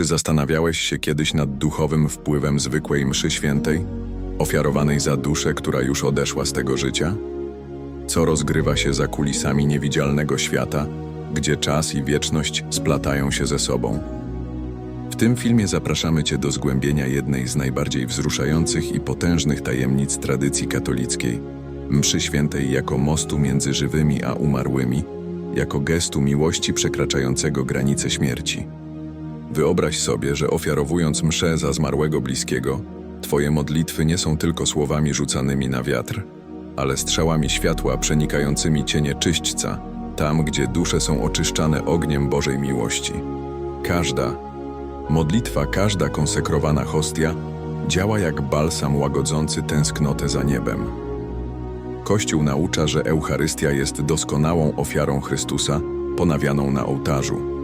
Czy zastanawiałeś się kiedyś nad duchowym wpływem zwykłej mszy świętej, ofiarowanej za duszę, która już odeszła z tego życia? Co rozgrywa się za kulisami niewidzialnego świata, gdzie czas i wieczność splatają się ze sobą? W tym filmie zapraszamy Cię do zgłębienia jednej z najbardziej wzruszających i potężnych tajemnic tradycji katolickiej mszy świętej jako mostu między żywymi a umarłymi, jako gestu miłości przekraczającego granice śmierci. Wyobraź sobie, że ofiarowując mszę za zmarłego bliskiego, Twoje modlitwy nie są tylko słowami rzucanymi na wiatr, ale strzałami światła przenikającymi cienie czyśćca, tam gdzie dusze są oczyszczane ogniem Bożej miłości. Każda, modlitwa, każda konsekrowana hostia działa jak balsam łagodzący tęsknotę za niebem. Kościół naucza, że Eucharystia jest doskonałą ofiarą Chrystusa, ponawianą na ołtarzu.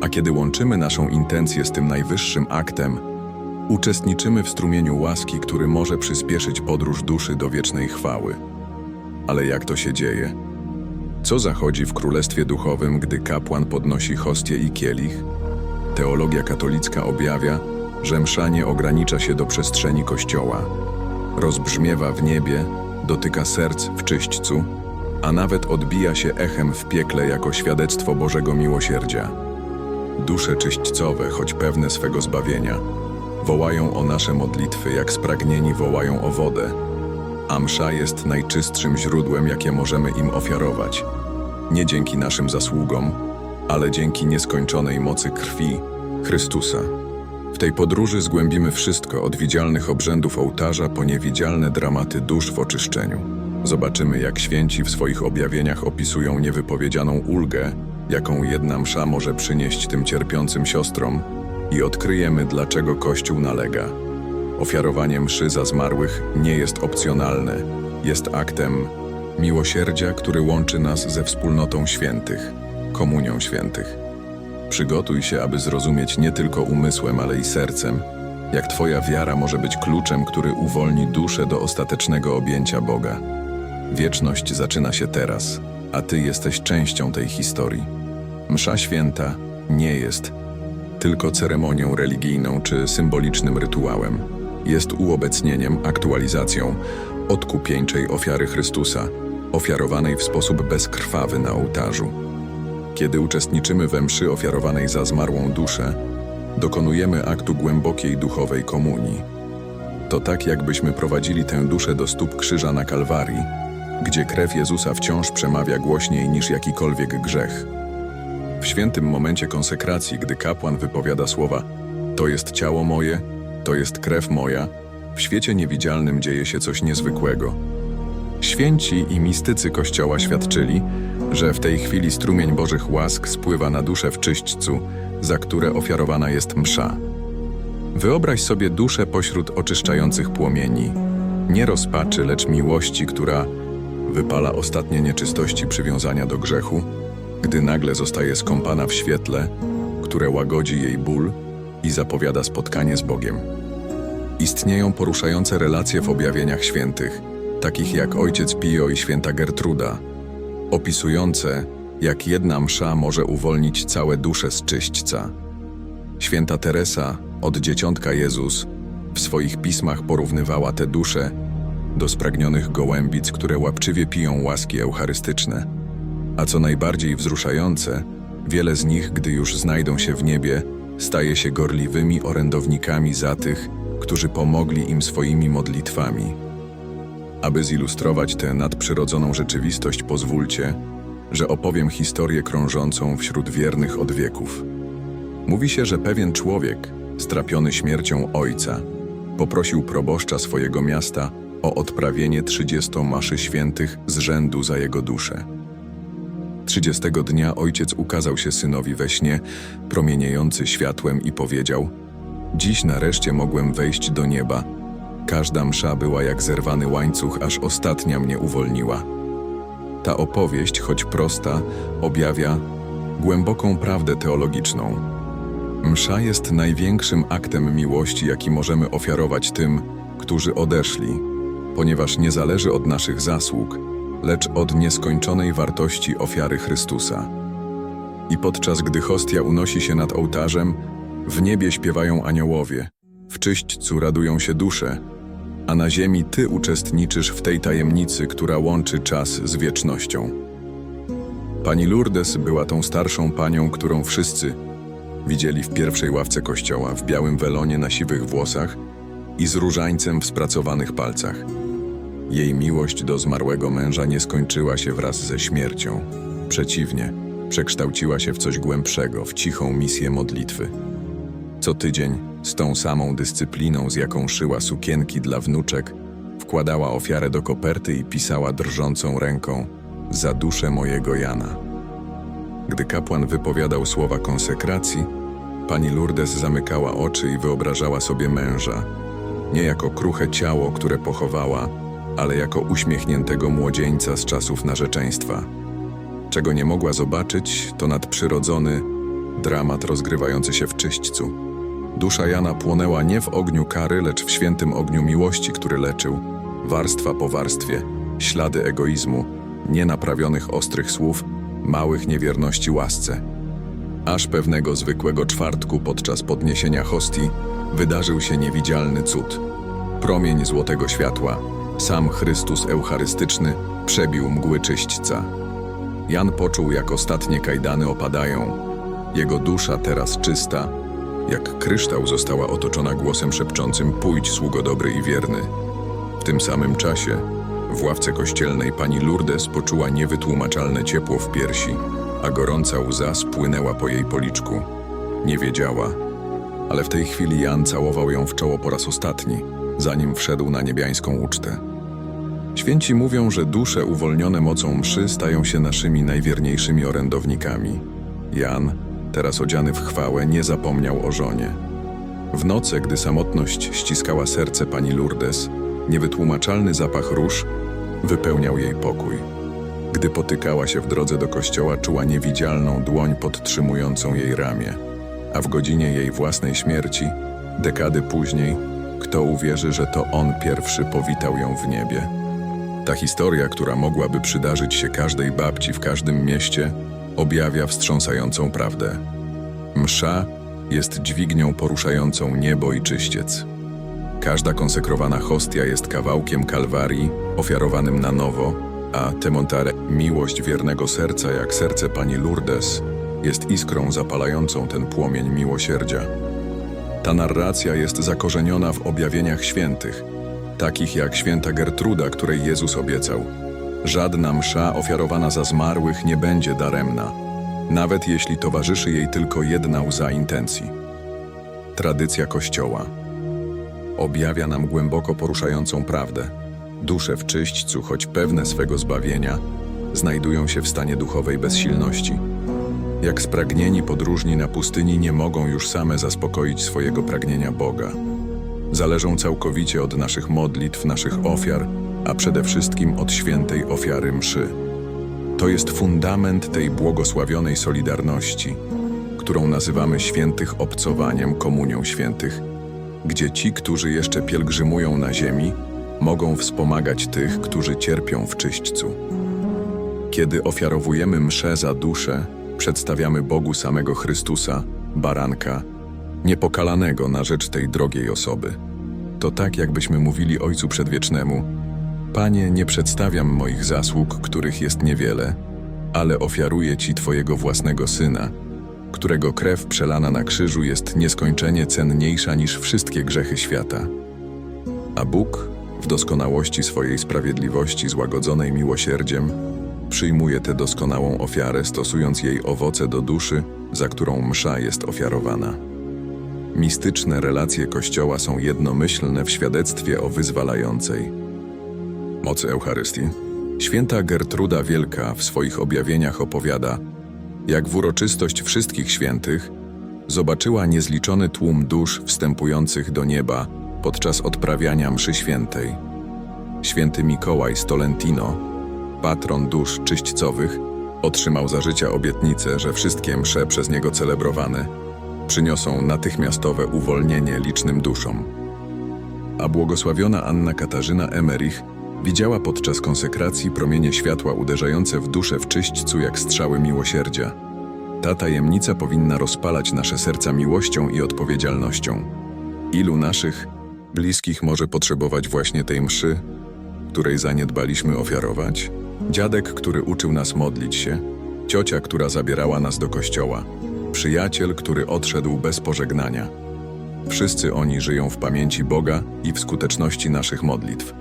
A kiedy łączymy naszą intencję z tym najwyższym aktem, uczestniczymy w strumieniu łaski, który może przyspieszyć podróż duszy do wiecznej chwały. Ale jak to się dzieje? Co zachodzi w Królestwie Duchowym, gdy kapłan podnosi hostię i kielich? Teologia katolicka objawia, że msza nie ogranicza się do przestrzeni Kościoła. Rozbrzmiewa w niebie, dotyka serc w czyśćcu, a nawet odbija się echem w piekle jako świadectwo Bożego miłosierdzia. Dusze czyśćcowe, choć pewne swego zbawienia, wołają o nasze modlitwy, jak spragnieni wołają o wodę, a msza jest najczystszym źródłem, jakie możemy im ofiarować. Nie dzięki naszym zasługom, ale dzięki nieskończonej mocy krwi Chrystusa. W tej podróży zgłębimy wszystko od widzialnych obrzędów ołtarza po niewidzialne dramaty dusz w oczyszczeniu. Zobaczymy, jak święci w swoich objawieniach opisują niewypowiedzianą ulgę, jaką jedna msza może przynieść tym cierpiącym siostrom i odkryjemy, dlaczego Kościół nalega. Ofiarowanie mszy za zmarłych nie jest opcjonalne, jest aktem miłosierdzia, który łączy nas ze wspólnotą świętych, komunią świętych. Przygotuj się, aby zrozumieć nie tylko umysłem, ale i sercem, jak Twoja wiara może być kluczem, który uwolni duszę do ostatecznego objęcia Boga. Wieczność zaczyna się teraz, a Ty jesteś częścią tej historii. Msza święta nie jest tylko ceremonią religijną czy symbolicznym rytuałem. Jest uobecnieniem, aktualizacją odkupieńczej ofiary Chrystusa, ofiarowanej w sposób bezkrwawy na ołtarzu. Kiedy uczestniczymy we mszy ofiarowanej za zmarłą duszę, dokonujemy aktu głębokiej duchowej komunii. To tak, jakbyśmy prowadzili tę duszę do stóp krzyża na Kalwarii, gdzie krew Jezusa wciąż przemawia głośniej niż jakikolwiek grzech. W świętym momencie konsekracji, gdy kapłan wypowiada słowa To jest ciało moje, to jest krew moja, w świecie niewidzialnym dzieje się coś niezwykłego. Święci i mistycy Kościoła świadczyli, że w tej chwili strumień Bożych łask spływa na duszę w czyśćcu, za które ofiarowana jest msza. Wyobraź sobie duszę pośród oczyszczających płomieni, nie rozpaczy, lecz miłości, która wypala ostatnie nieczystości przywiązania do grzechu, gdy nagle zostaje skąpana w świetle, które łagodzi jej ból i zapowiada spotkanie z Bogiem. Istnieją poruszające relacje w objawieniach świętych, takich jak Ojciec Pio i Święta Gertruda, opisujące, jak jedna msza może uwolnić całe dusze z czyśćca. Święta Teresa, od dzieciątka Jezus, w swoich pismach porównywała te dusze do spragnionych gołębic, które łapczywie piją łaski eucharystyczne. A co najbardziej wzruszające, wiele z nich, gdy już znajdą się w niebie, staje się gorliwymi orędownikami za tych, którzy pomogli im swoimi modlitwami. Aby zilustrować tę nadprzyrodzoną rzeczywistość, pozwólcie, że opowiem historię krążącą wśród wiernych od wieków. Mówi się, że pewien człowiek, strapiony śmiercią ojca, poprosił proboszcza swojego miasta o odprawienie trzydziestu maszy świętych z rzędu za jego duszę. Trzydziestego dnia ojciec ukazał się synowi we śnie, promieniejący światłem i powiedział Dziś nareszcie mogłem wejść do nieba. Każda msza była jak zerwany łańcuch, aż ostatnia mnie uwolniła. Ta opowieść, choć prosta, objawia głęboką prawdę teologiczną. Msza jest największym aktem miłości, jaki możemy ofiarować tym, którzy odeszli, ponieważ nie zależy od naszych zasług, lecz od nieskończonej wartości ofiary Chrystusa. I podczas gdy hostia unosi się nad ołtarzem, W niebie śpiewają aniołowie, w czyśćcu radują się dusze, a na ziemi Ty uczestniczysz w tej tajemnicy, która łączy czas z wiecznością. Pani Lourdes była tą starszą panią, którą wszyscy widzieli w pierwszej ławce kościoła, w białym welonie na siwych włosach i z różańcem w spracowanych palcach. Jej miłość do zmarłego męża nie skończyła się wraz ze śmiercią. Przeciwnie, przekształciła się w coś głębszego, w cichą misję modlitwy. Co tydzień, z tą samą dyscypliną, z jaką szyła sukienki dla wnuczek, wkładała ofiarę do koperty i pisała drżącą ręką za duszę mojego Jana. Gdy kapłan wypowiadał słowa konsekracji, pani Lourdes zamykała oczy i wyobrażała sobie męża, nie jako kruche ciało, które pochowała, ale jako uśmiechniętego młodzieńca z czasów narzeczeństwa. Czego nie mogła zobaczyć, to nadprzyrodzony dramat rozgrywający się w czyśćcu. Dusza Jana płonęła nie w ogniu kary, lecz w świętym ogniu miłości, który leczył, warstwa po warstwie, ślady egoizmu, nienaprawionych ostrych słów, małych niewierności łasce. Aż pewnego zwykłego czwartku podczas podniesienia hostii wydarzył się niewidzialny cud. Promień złotego światła, sam Chrystus Eucharystyczny, przebił mgły czyśćca. Jan poczuł, jak ostatnie kajdany opadają. Jego dusza teraz czysta, jak kryształ została otoczona głosem szepczącym Pójdź, sługo dobry i wierny. W tym samym czasie w ławce kościelnej pani Lourdes poczuła niewytłumaczalne ciepło w piersi, a gorąca łza spłynęła po jej policzku. Nie wiedziała, ale w tej chwili Jan całował ją w czoło po raz ostatni, zanim wszedł na niebiańską ucztę. Święci mówią, że dusze uwolnione mocą mszy stają się naszymi najwierniejszymi orędownikami. Jan, teraz odziany w chwałę, nie zapomniał o żonie. W noce, gdy samotność ściskała serce pani Lourdes, niewytłumaczalny zapach róż wypełniał jej pokój. Gdy potykała się w drodze do kościoła, czuła niewidzialną dłoń podtrzymującą jej ramię, a w godzinie jej własnej śmierci, dekady później, kto uwierzy, że to on pierwszy powitał ją w niebie? Ta historia, która mogłaby przydarzyć się każdej babci w każdym mieście, objawia wstrząsającą prawdę. Msza jest dźwignią poruszającą niebo i czyściec. Każda konsekrowana hostia jest kawałkiem kalwarii ofiarowanym na nowo, a temontare, miłość wiernego serca jak serce pani Lourdes, jest iskrą zapalającą ten płomień miłosierdzia. Ta narracja jest zakorzeniona w objawieniach świętych, takich jak święta Gertruda, której Jezus obiecał. Żadna msza ofiarowana za zmarłych nie będzie daremna, nawet jeśli towarzyszy jej tylko jedna łza intencji. Tradycja Kościoła objawia nam głęboko poruszającą prawdę. Dusze w czyśćcu, choć pewne swego zbawienia, znajdują się w stanie duchowej bezsilności. Jak spragnieni podróżni na pustyni nie mogą już same zaspokoić swojego pragnienia Boga. Zależą całkowicie od naszych modlitw, naszych ofiar, a przede wszystkim od świętej ofiary mszy. To jest fundament tej błogosławionej solidarności, którą nazywamy świętych obcowaniem, komunią świętych, gdzie ci, którzy jeszcze pielgrzymują na ziemi, mogą wspomagać tych, którzy cierpią w czyśćcu. Kiedy ofiarowujemy mszę za duszę, przedstawiamy Bogu samego Chrystusa, baranka, niepokalanego na rzecz tej drogiej osoby. To tak, jakbyśmy mówili Ojcu Przedwiecznemu: Panie, nie przedstawiam moich zasług, których jest niewiele, ale ofiaruję Ci Twojego własnego Syna, którego krew przelana na krzyżu jest nieskończenie cenniejsza niż wszystkie grzechy świata. A Bóg, w doskonałości swojej sprawiedliwości złagodzonej miłosierdziem, przyjmuje tę doskonałą ofiarę, stosując jej owoce do duszy, za którą msza jest ofiarowana. Mistyczne relacje Kościoła są jednomyślne w świadectwie o wyzwalającej mocy Eucharystii. Święta Gertruda Wielka w swoich objawieniach opowiada, jak w uroczystość wszystkich świętych zobaczyła niezliczony tłum dusz wstępujących do nieba podczas odprawiania mszy świętej. Święty Mikołaj z Tolentino, patron dusz czyśćcowych, otrzymał za życia obietnicę, że wszystkie msze przez niego celebrowane przyniosą natychmiastowe uwolnienie licznym duszom. A błogosławiona Anna Katarzyna Emerich widziała podczas konsekracji promienie światła uderzające w duszę w czyśćcu jak strzały miłosierdzia. Ta tajemnica powinna rozpalać nasze serca miłością i odpowiedzialnością. Ilu naszych bliskich może potrzebować właśnie tej mszy, której zaniedbaliśmy ofiarować? Dziadek, który uczył nas modlić się, ciocia, która zabierała nas do kościoła, przyjaciel, który odszedł bez pożegnania. Wszyscy oni żyją w pamięci Boga i w skuteczności naszych modlitw.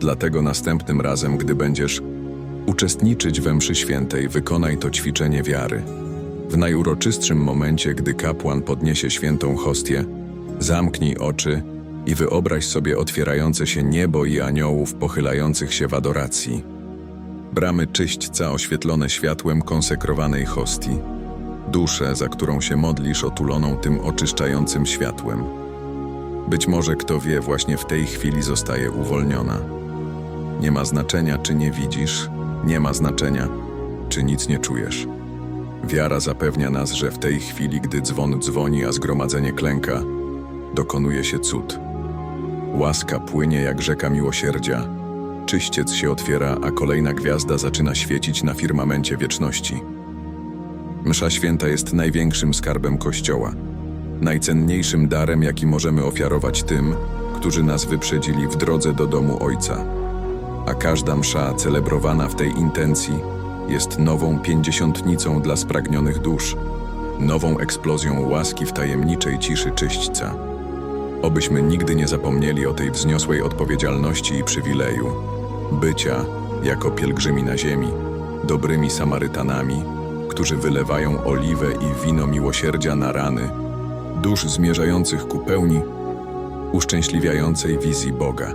Dlatego następnym razem, gdy będziesz uczestniczyć we mszy świętej, wykonaj to ćwiczenie wiary. W najuroczystszym momencie, gdy kapłan podniesie świętą hostię, zamknij oczy i wyobraź sobie otwierające się niebo i aniołów pochylających się w adoracji. Bramy czyśćca oświetlone światłem konsekrowanej hostii. Duszę, za którą się modlisz, otuloną tym oczyszczającym światłem. Być może, kto wie, właśnie w tej chwili zostaje uwolniona. Nie ma znaczenia, czy nie widzisz, nie ma znaczenia, czy nic nie czujesz. Wiara zapewnia nas, że w tej chwili, gdy dzwon dzwoni, a zgromadzenie klęka, dokonuje się cud. Łaska płynie jak rzeka miłosierdzia. Czyściec się otwiera, a kolejna gwiazda zaczyna świecić na firmamencie wieczności. Msza święta jest największym skarbem Kościoła, najcenniejszym darem, jaki możemy ofiarować tym, którzy nas wyprzedzili w drodze do domu Ojca. A każda msza celebrowana w tej intencji jest nową pięćdziesiątnicą dla spragnionych dusz, nową eksplozją łaski w tajemniczej ciszy czyśćca. Obyśmy nigdy nie zapomnieli o tej wzniosłej odpowiedzialności i przywileju bycia jako pielgrzymi na ziemi, dobrymi Samarytanami, którzy wylewają oliwę i wino miłosierdzia na rany, dusz zmierzających ku pełni, uszczęśliwiającej wizji Boga.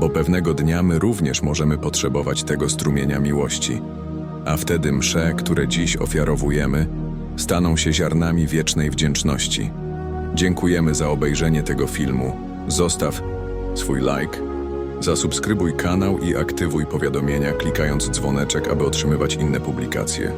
Bo pewnego dnia my również możemy potrzebować tego strumienia miłości, a wtedy msze, które dziś ofiarowujemy, staną się ziarnami wiecznej wdzięczności. Dziękujemy za obejrzenie tego filmu. Zostaw swój like, zasubskrybuj kanał i aktywuj powiadomienia klikając dzwoneczek, aby otrzymywać inne publikacje.